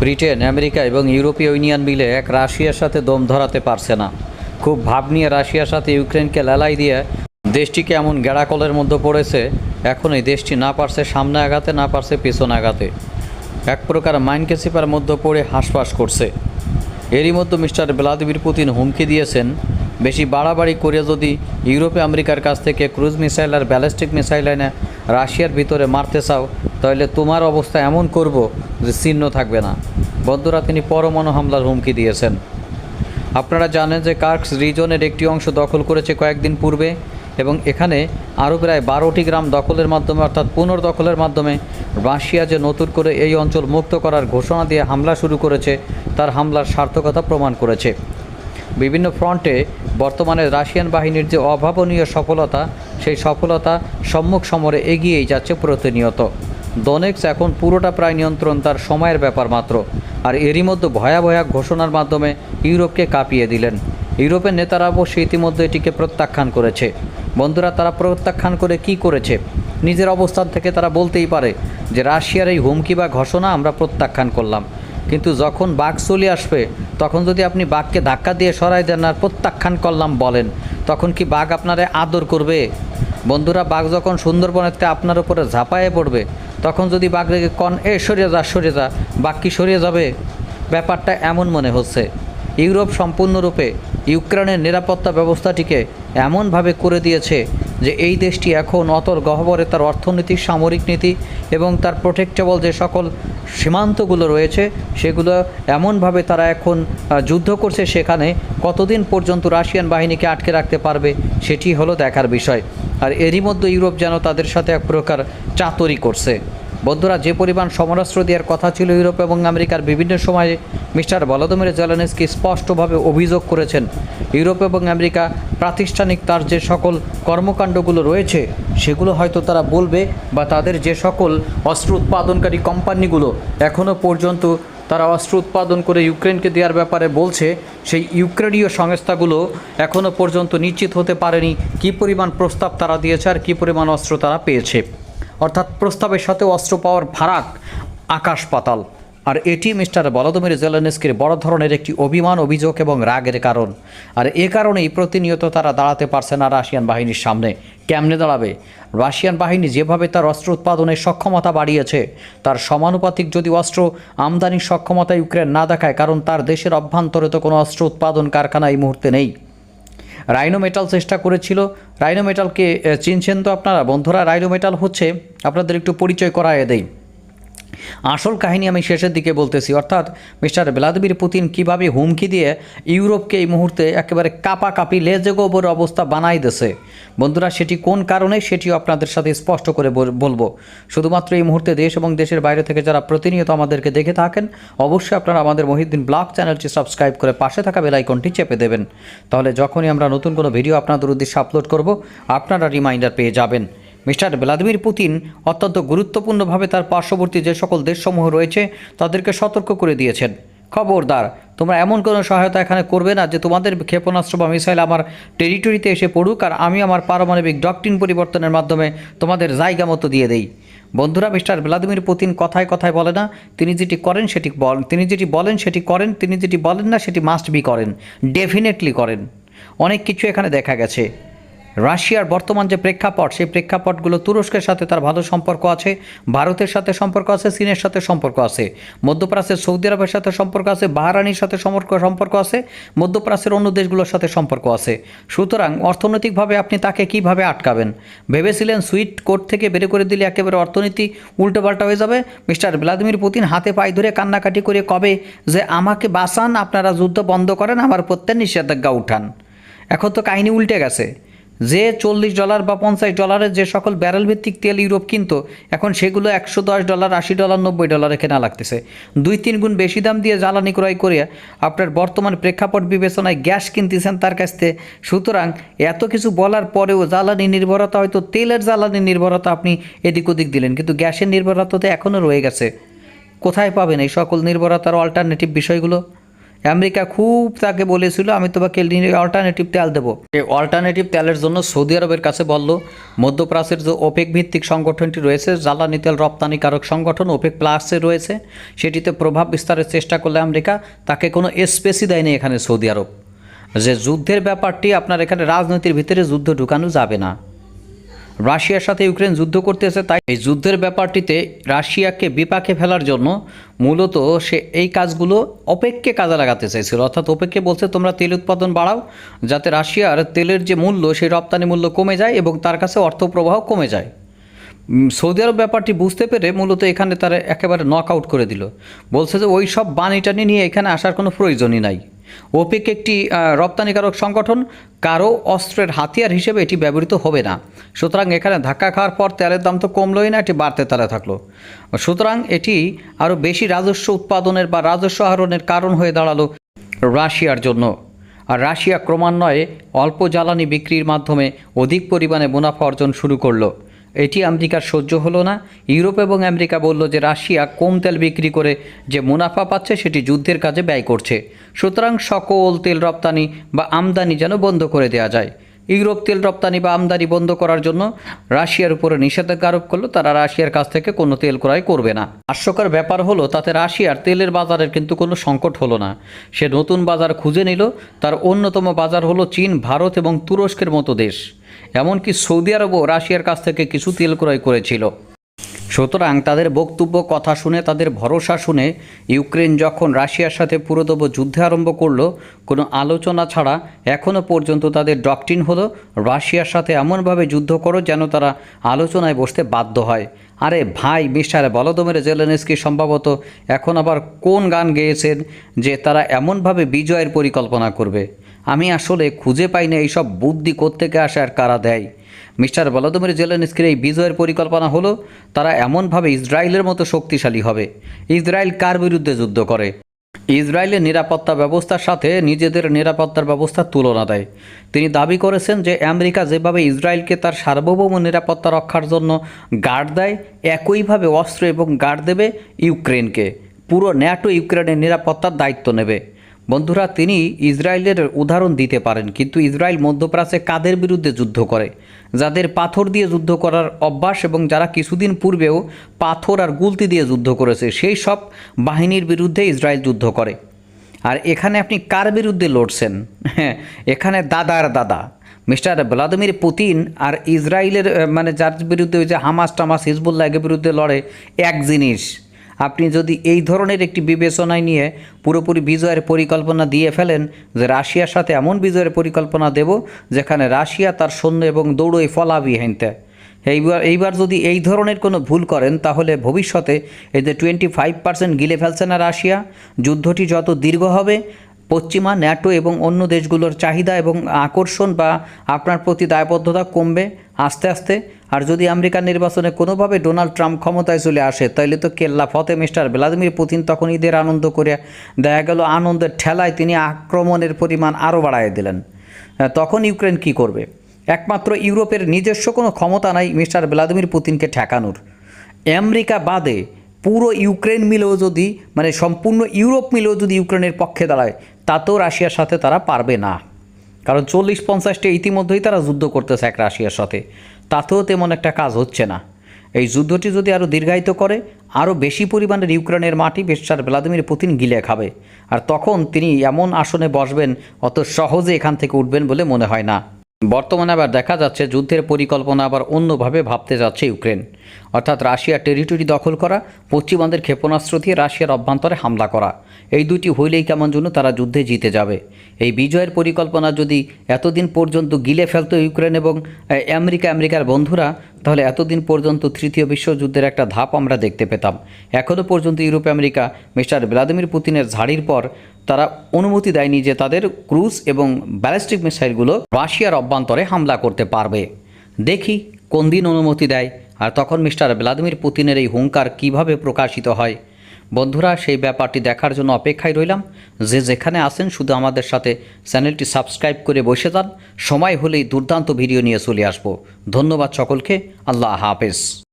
Britain, America এবং ইউরোপীয় union মিলে এক রাশিয়ার সাথে দম ধরাতে পারছে না। খুব ভাব নিয়ে রাশিয়ার সাথে ইউক্রেনকে লালাই দিয়ে দেশটিকে এমন গেড়াকলের মধ্যে পড়েছে এখন এই দেশটি না পারছে সামনে আগাতে না পারছে পেছনে আগাতে এক প্রকার মাইন্ডকে সিপার মধ্যে পড়ে হাঁসফাঁস করছে। এরই মধ্যে মিস্টার ভ্লাদিমির পুতিন হুমকি দিয়েছেন, বেশি বাড়াবাড়ি করে যদি ইউরোপে আমেরিকার কাছ থেকে ক্রুজ মিসাইল আর ব্যালিস্টিক মিসাইল এনে রাশিয়ার ভিতরে মারতে চাও তাহলে তোমার অবস্থা এমন করব যে চিহ্ন থাকবে না। বন্ধুরা, তিনি পরমাণু হামলার হুমকি দিয়েছেন। আপনারা জানেন যে কার্কস রিজনের একটি অংশ দখল করেছে কয়েকদিন পূর্বে এবং এখানে আরও প্রায় বারোটি গ্রাম দখলের মাধ্যমে অর্থাৎ পুনর্দখলের মাধ্যমে রাশিয়া যে নতুন করে এই অঞ্চল মুক্ত করার ঘোষণা দিয়ে হামলা শুরু করেছে, তার হামলার সার্থকতা প্রমাণ করেছে। বিভিন্ন ফ্রন্টে বর্তমানে রাশিয়ান বাহিনীর যে অভাবনীয় সফলতা, সেই সফলতা সম্মুখ সমরে এগিয়েই যাচ্ছে প্রতিনিয়ত। দনেক্স এখন পুরোটা প্রায় নিয়ন্ত্রণ তার সময়ের ব্যাপার মাত্র, আর এরই মধ্যে ভয়াবহ ঘোষণার মাধ্যমে ইউরোপকে কাঁপিয়ে দিলেন। ইউরোপের নেতারা অবশ্য ইতিমধ্যে এটিকে প্রত্যাখ্যান করেছে। বন্ধুরা, তারা প্রত্যাখ্যান করে কি করেছে? নিজের অবস্থান থেকে তারা বলতেই পারে যে রাশিয়ার এই হুমকি বা ঘোষণা আমরা প্রত্যাখ্যান করলাম। কিন্তু যখন বাঘ চলে আসবে, তখন যদি আপনি বাঘকে ধাক্কা দিয়ে সরাই দেন আর প্রত্যাখ্যান করলাম বলেন, তখন কি বাঘ আপনারে আদর করবে? বন্ধুরা, বাঘ যখন সুন্দরবনেতে আপনার উপরে ঝাঁপায়ে পড়বে তখন যদি বাঘ রেগে কন, এ সরে যা সরে যা। বাঘ কি সরিয়ে যাবে। ব্যাপারটা এমন মনে হচ্ছে। ইউরোপ সম্পূর্ণরূপে ইউক্রেনের নিরাপত্তা ব্যবস্থাটিকে এমনভাবে করে দিয়েছে যে এই দেশটি এখন অতল গহ্বরে তার অর্থনৈতিক সামরিক নীতি এবং তার প্রোটেক্টেবল যে সকল সীমান্তগুলো রয়েছে, সেগুলো এমনভাবে তারা এখন যুদ্ধ করছে সেখানে কতদিন পর্যন্ত রাশিয়ান বাহিনীকে আটকে রাখতে পারবে সেটি হলো দেখার বিষয়। আর এরই মধ্যে ইউরোপ যেন তাদের সাথে এক প্রকার চাতরি করছে। বন্ধুরা, যে পরিমাণ সমরাস্ত্র দেওয়ার কথা ছিল ইউরোপ এবং আমেরিকার বিভিন্ন সময়ে, মিস্টার ভলোদমির জেলানেস্কি স্পষ্টভাবে অভিযোগ করেছেন, ইউরোপ এবং আমেরিকা প্রাতিষ্ঠানিক তার যে সকল কর্মকাণ্ডগুলো রয়েছে, সেগুলো হয়তো তারা বলবে বা তাদের যে সকল অস্ত্র উৎপাদনকারী কোম্পানিগুলো এখনও পর্যন্ত তারা অস্ত্র উৎপাদন করে ইউক্রেনকে দেওয়ার ব্যাপারে বলছে, সেই ইউক্রেনীয় সংস্থাগুলো এখনও পর্যন্ত নিশ্চিত হতে পারেনি কী পরিমাণ প্রস্তাব তারা দিয়েছে আর কী পরিমাণ অস্ত্র তারা পেয়েছে। অর্থাৎ প্রস্তাবের সাথে অস্ত্র পাওয়ার ফারাক আকাশ পাতাল। আর এটি মিস্টার বলদমির জেলেনস্কির বড় ধরনের একটি অভিমান, অভিযোগ এবং রাগের কারণ। আর এ কারণেই প্রতিনিয়ত তারা দাঁড়াতে পারছে না রাশিয়ান বাহিনীর সামনে। কেমনে দাঁড়াবে? রাশিয়ান বাহিনী যেভাবে তার অস্ত্র উৎপাদনের সক্ষমতা বাড়িয়েছে, তার সমানুপাতিক যদি অস্ত্র আমদানির সক্ষমতা ইউক্রেন না দেখায়, কারণ তার দেশের অভ্যন্তরে তো কোনো অস্ত্র উৎপাদন কারখানা এই মুহূর্তে নেই। রাইনো মেটাল চেষ্টা করেছিল। রাইনো মেটালকে চিনছেন তো আপনারা? বন্ধুরা, রাইনো মেটাল হচ্ছে, আপনাদের একটু পরিচয় করায় দেই। আসল কাহিনী আমি শেষের দিকে বলতেছি। অর্থাৎ মিস্টার ভ্লাদিমির পুতিন কীভাবে হুমকি দিয়ে ইউরোপকে এই মুহূর্তে একেবারে কাপা কাপি লেজে গোবর অবস্থা বানাই দিছে বন্ধুরা, সেটি কোন কারণে? সেটিও আপনাদের সাথে স্পষ্ট করে বল- বলব। শুধুমাত্র এই মুহূর্তে দেশ এবং দেশের বাইরে থেকে যারা প্রতিনিয়ত আমাদেরকে দেখে থাকেন, অবশ্যই আপনারা আমাদের মহিউদ্দিন ব্লগ চ্যানেলটি সাবস্ক্রাইব করে পাশে থাকা বেল আইকনটি চেপে দেবেন। তাহলে যখনই আমরা নতুন কোনো ভিডিও আপনাদের উদ্দেশ্যে আপলোড করব, আপনারা রিমাইন্ডার পেয়ে যাবেন। মিস্টার ভ্লাদিমির পুতিন অত্যন্ত গুরুত্বপূর্ণভাবে তার পার্শ্ববর্তী যে সকল দেশসমূহ রয়েছে, তাদেরকে সতর্ক করে দিয়েছেন। খবরদার, তোমরা এমন কোনো সহায়তা এখানে করবে না যে তোমাদের ক্ষেপণাস্ত্র বা মিসাইল আমার টেরিটরিতে এসে পড়ুক আর আমি আমার পারমাণবিক ডকটিন পরিবর্তনের মাধ্যমে তোমাদের জায়গা মতো দিয়ে দেই। বন্ধুরা, মিস্টার ভ্লাদিমির পুতিন কথায় কথায় বলে না, তিনি যেটি করেন সেটি বল তিনি যেটি বলেন সেটি করেন, তিনি যেটি বলেন না সেটি মাস্ট বি করেন ডেফিনেটলি করেন। অনেক কিছু এখানে দেখা গেছে। রাশিয়ার বর্তমান যে প্রেক্ষাপট, সেই প্রেক্ষাপটগুলো তুরস্কের সাথে তার ভালো সম্পর্ক আছে, ভারতের সাথে সম্পর্ক আছে, চীনের সাথে সম্পর্ক আছে। মধ্যপ্রাচ্যের সৌদি আরবের সাথে সম্পর্ক আছে বাহারানির সাথে সম্পর্ক সম্পর্ক আছে, মধ্যপ্রাচ্যের অন্য দেশগুলোর সাথে সম্পর্ক আছে। সুতরাং অর্থনৈতিকভাবে আপনি তাকে কীভাবে আটকাবেন? ভেবেছিলেন সুইট কোর্ট থেকে বের করে দিলে একেবারে অর্থনীতি উল্টোপাল্টা হয়ে যাবে? মিস্টার ভ্লাদিমির পুতিন হাতে পায়ে ধরে কান্নাকাটি করে কবে যে আমাকে বাঁচান, আপনারা যুদ্ধ বন্ধ করেন, আমার প্রত্যেক নিষেধাজ্ঞা উঠান। এখন তো কাহিনী উল্টে গেছে। যে চল্লিশ ডলার বা পঞ্চাশ ডলারের যে সকল ব্যারেল ভিত্তিক তেল ইউরোপ কিনতো, এখন সেগুলো একশো দশ ডলার, আশি ডলার, নব্বই ডলারে কেনা লাগতেছে। দুই তিন গুণ বেশি দাম দিয়ে জ্বালানি ক্রয় করে আপনার বর্তমান প্রেক্ষাপট বিবেচনায় গ্যাস কিনতেছেন তার কাছ থেকে। সুতরাং এত কিছু বলার পরেও জ্বালানি নির্ভরতা, হয়তো তেলের জ্বালানি নির্ভরতা আপনি এদিক ওদিক দিলেন, কিন্তু গ্যাসের নির্ভরতা তো এখনও রয়ে গেছে। কোথায় পাবেন এই সকল নির্ভরতার অল্টারনেটিভ বিষয়গুলো? আমেরিকা খুব তাকে বলেছিল, আমি তোমাকে অল্টারনেটিভ তেল দেবো। এই অল্টারনেটিভ তেলের জন্য সৌদি আরবের কাছে বলল, মধ্যপ্রাচ্যের যে ওপেক ভিত্তিক সংগঠনটি রয়েছে, জ্বালানি তেল রপ্তানিকারক সংগঠন ওপেক প্লাসে রয়েছে। সেটিতে প্রভাব বিস্তারের চেষ্টা করলে আমেরিকা তাকে কোনো স্পেসই দেয়নি এখানে সৌদি আরব। যে যুদ্ধের ব্যাপারটি আপনার এখানে রাজনীতির ভিতরে যুদ্ধ ঢুকানো যাবে না। রাশিয়ার সাথে ইউক্রেন যুদ্ধ করতেছে, তাই এই যুদ্ধের ব্যাপারটিতে রাশিয়াকে বিপাকে ফেলার জন্য মূলত সে এই কাজগুলো ওপেককে কাজে লাগাতে চাইছিল। অর্থাৎ ওপেককে বলছে, তোমরা তেল উৎপাদন বাড়াও, যাতে রাশিয়ার তেলের যে মূল্য, সেই রপ্তানি মূল্য কমে যায় এবং তার কাছে অর্থ প্রবাহ কমে যায়। সৌদি আরব ব্যাপারটি বুঝতে পেরে মূলত এখানে তারা একেবারে নক আউট করে দিল। বলছে যে, ওই সব বাণী বানিটানি নিয়ে এখানে আসার কোনো প্রয়োজনই নাই। ওপেক একটি রপ্তানিকারক সংগঠন কারও অস্ত্রের হাতিয়ার হিসেবে এটি ব্যবহৃত হবে না। সুতরাং এখানে ধাক্কা খাওয়ার পর তেলের দাম তো কমলোই না, এটি বাড়তে তারা থাকল। সুতরাং এটি আরও বেশি রাজস্ব উৎপাদনের বা রাজস্ব আহরণের কারণ হয়ে দাঁড়াল রাশিয়ার জন্য। আর রাশিয়া ক্রমান্বয়ে অল্প জ্বালানি বিক্রির মাধ্যমে অধিক পরিমাণে মুনাফা অর্জন শুরু করল। এটি আমেরিকার সহ্য হলো না। ইউরোপ এবং আমেরিকা বলল যে রাশিয়া কম তেল বিক্রি করে যে মুনাফা পাচ্ছে, সেটি যুদ্ধের কাজে ব্যয় করছে। সুতরাং সকল তেল রপ্তানি বা আমদানি যেন বন্ধ করে দেওয়া যায়। ইউরোপ তেল রপ্তানি বা আমদানি বন্ধ করার জন্য রাশিয়ার উপরে নিষেধাজ্ঞা আরোপ করল। তারা রাশিয়ার কাছ থেকে কোনো তেল ক্রয় করবে না। হাস্যকর ব্যাপার হলো, তাতে রাশিয়ার তেলের বাজারের কিন্তু কোনো সংকট হলো না। সে নতুন বাজার খুঁজে নিল। তার অন্যতম বাজার হলো চীন, ভারত এবং তুরস্কের মতো দেশ। এমনকি সৌদি আরবও রাশিয়ার কাছ থেকে কিছু তেল ক্রয় করেছিল। সুতরাং তাদের বক্তব্য, কথা শুনে, তাদের ভরসা শুনে ইউক্রেন যখন রাশিয়ার সাথে পুরোদব যুদ্ধে আরম্ভ করল, কোনো আলোচনা ছাড়া এখনও পর্যন্ত তাদের ডকটিন হলো, রাশিয়ার সাথে এমনভাবে যুদ্ধ করো যেন তারা আলোচনায় বসতে বাধ্য হয়। আরে ভাই, মিস্টার বলদমের জেলেনস্কি সম্ভবত এখন আবার কোন গান গেয়েছেন যে তারা এমনভাবে বিজয়ের পরিকল্পনা করবে? আমি আসলে খুঁজে পাই না এইসব বুদ্ধি কোত্থেকে আসে আর কারা দেয়। মিস্টার ভলোদিমির জেলেনস্কির এই বিজয়ের পরিকল্পনা হলো, তারা এমনভাবে ইসরায়েলের মতো শক্তিশালী হবে। ইসরায়েল কার বিরুদ্ধে যুদ্ধ করে? ইসরায়েলের নিরাপত্তা ব্যবস্থার সাথে নিজেদের নিরাপত্তার ব্যবস্থার তুলনা দেয়। তিনি দাবি করেছেন যে আমেরিকা যেভাবে ইসরায়েলকে তার সার্বভৌম নিরাপত্তা রক্ষার জন্য গার্ড দেয়, একইভাবে অস্ত্র এবং গার্ড দেবে ইউক্রেনকে। পুরো ন্যাটো ইউক্রেনের নিরাপত্তার দায়িত্ব নেবে। বন্ধুরা, তিনি ইসরায়েলের উদাহরণ দিতে পারেন, কিন্তু ইসরায়েল মধ্যপ্রাচ্যে কাদের বিরুদ্ধে যুদ্ধ করে? যাদের পাথর দিয়ে যুদ্ধ করার অভ্যাস এবং যারা কিছুদিন পূর্বেও পাথর আর গুলতি দিয়ে যুদ্ধ করেছে, সেই সব বাহিনীর বিরুদ্ধে ইসরায়েল যুদ্ধ করে। আর এখানে আপনি কার বিরুদ্ধে লড়ছেন? হ্যাঁ এখানে দাদার দাদা। মিস্টার ভ্লাদিমির পুতিন আর ইসরায়েলের মানে যার বিরুদ্ধে ওই যে হামাস টামাস হিজবুল্লাহ বিরুদ্ধে লড়ে, এক জিনিস। আপনি যদি এই ধরনের একটি বিবেচনায় নিয়ে পুরোপুরি বিজয়ের পরিকল্পনা দিয়ে ফেলেন যে রাশিয়ার সাথে এমন বিজয়ের পরিকল্পনা দেব যেখানে রাশিয়া তার সৈন্য এবং দৌড়ই ফলাবিহীনতে এইবার এইবার যদি এই ধরনের কোনো ভুল করেন, তাহলে ভবিষ্যতে এদের টোয়েন্টি ফাইভ পার্সেন্ট গিলে ফেলছে না রাশিয়া, যুদ্ধটি যত দীর্ঘ হবে পশ্চিমা, ন্যাটো এবং অন্য দেশগুলোর চাহিদা এবং আকর্ষণ বা আপনার প্রতি দায়বদ্ধতা কমবে আস্তে আস্তে। আর যদি আমেরিকার নির্বাচনে কোনোভাবে ডোনাল্ড ট্রাম্প ক্ষমতায় চলে আসে তাহলে তো কেল্লা ফতে মিস্টার ভ্লাদিমির পুতিন তখন ঈদের আনন্দ করে দেখা গেল আনন্দের ঠেলায় তিনি আক্রমণের পরিমাণ আরও বাড়ায় দিলেন। তখন ইউক্রেন কি করবে? একমাত্র ইউরোপের নিজস্ব কোনো ক্ষমতা নাই মিস্টার ভ্লাদিমির পুতিনকে ঠেকানোর। আমেরিকা বাদে পুরো ইউক্রেন মিলেও যদি মানে সম্পূর্ণ ইউরোপ মিলেও যদি ইউক্রেনের পক্ষে দাঁড়ায়, তাতেও রাশিয়ার সাথে তারা পারবে না। কারণ চল্লিশ পঞ্চাশটা ইতিমধ্যেই তারা যুদ্ধ করতেছে এক রাশিয়ার সাথে। তাতেও তেমন একটা কাজ হচ্ছে না। এই যুদ্ধটি যদি আরও দীর্ঘায়িত করে আরও বেশি পরিমাণের ইউক্রেনের মাটি বেশার ভ্লাদিমির পুতিন গিলে খাবে। আর তখন তিনি এমন আসনে বসবেন, অত সহজে এখান থেকে উঠবেন বলে মনে হয় না। বর্তমানে আবার দেখা যাচ্ছে যুদ্ধের পরিকল্পনা আবার অন্যভাবে ভাবতে যাচ্ছে ইউক্রেন। অর্থাৎ রাশিয়ার টেরিটরি দখল করা পশ্চিমবঙ্গের ক্ষেপণাস্ত্র দিয়ে রাশিয়ার অভ্যন্তরে হামলা করা। এই দুটি হইলেই কেমন জন্য তারা যুদ্ধে জিতে যাবে। এই বিজয়ের পরিকল্পনা যদি এতদিন পর্যন্ত গিলে ফেলত ইউক্রেন এবং আমেরিকা, আমেরিকার বন্ধুরা, তাহলে এতদিন পর্যন্ত তৃতীয় বিশ্বযুদ্ধের একটা ধাপ আমরা দেখতে পেতাম। এখনও পর্যন্ত ইউরোপ, আমেরিকা, মিস্টার ভ্লাদিমির পুতিনের ঝাড়ির পর তারা অনুমতি দেয়নি যে তাদের ক্রুজ এবং ব্যালিস্টিক মিসাইলগুলো রাশিয়ার অভ্যন্তরে হামলা করতে পারবে। দেখি কোন দিন অনুমতি দেয়, আর তখন মিস্টার ভ্লাদিমির পুতিনের এই হুঙ্কার কীভাবে প্রকাশিত হয়। বন্ধুরা, সেই ব্যাপারটি দেখার জন্য অপেক্ষায় রইলাম। যে যেখানে আসেন শুধু আমাদের সাথে চ্যানেলটি সাবস্ক্রাইব করে বসে যান। সময় হলেই দুর্দান্ত ভিডিও নিয়ে চলে আসব। ধন্যবাদ সকলকে। আল্লাহ হাফেজ।